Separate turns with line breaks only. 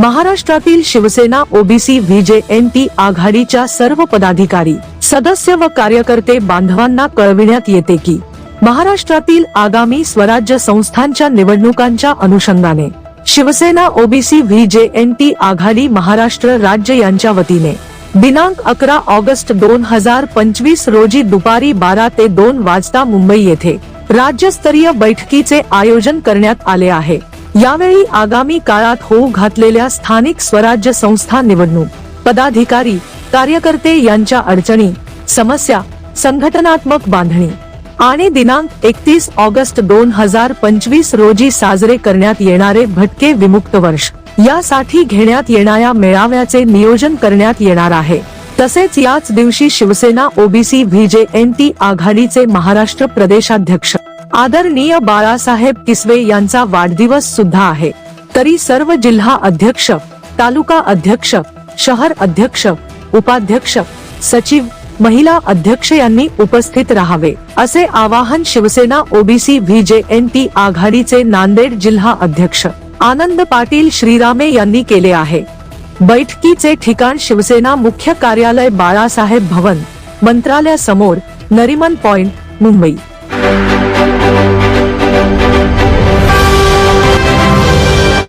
महाराष्ट्रातील Shiv Sena OBC VJNT आघाडीच्या सर्व पदाधिकारी सदस्य व कार्यकर्ते बांधवांना कळविण्यात येते की महाराष्ट्रातील आगामी स्वराज्य संस्थांच्या निवडणुकांच्या अनुषंगाने शिवसेना ओबीसी व्हीजेएनटी आघाडी महाराष्ट्र राज्य यांच्या वतीने दिनांक अकरा ऑगस्ट दोन हजार पंचवीस रोजी दुपारी बारा ते दोन वाजता मुंबई येथे राज्यस्तरीय बैठकीचे आयोजन करण्यात आले आहे. यावेळी आगामी काळात होऊ घातलेल्या स्थानिक स्वराज्य संस्था निवडणूक पदाधिकारी कार्यकर्ते यांच्या अडचणी समस्या संघटनात्मक बांधणी आणि दिनांक एकतीस ऑगस्ट दोन हजार पंचवीस रोजी साजरे करण्यात येणारे भटके विमुक्त वर्ष. यासाठी घेण्यात येणाऱ्या मेळाव्याचे नियोजन करण्यात येणार आहे. तसेच याच दिवशी शिवसेना ओबीसी व्हीजेएनटी आघाडीचे महाराष्ट्र प्रदेशाध्यक्ष आदरणीय बाळासाहेब किसवे यांचा वाढदिवस सुद्धा आहे. तरी सर्व जिल्हा अध्यक्ष तालुका अध्यक्ष शहर अध्यक्ष उपाध्यक्ष सचिव महिला अध्यक्ष यांनी उपस्थित राहावे असे आवाहन शिवसेना ओबीसी व्हीजेएनटी आघाडीचे नांदेड जिल्हा अध्यक्ष आनंद पाटील श्रीरामे यांनी केले आहे. बैठकीचे ठिकाण शिवसेना मुख्य कार्यालय बाळासाहेब भवन मंत्रालयासमोर नरिमन पॉइंट मुंबई.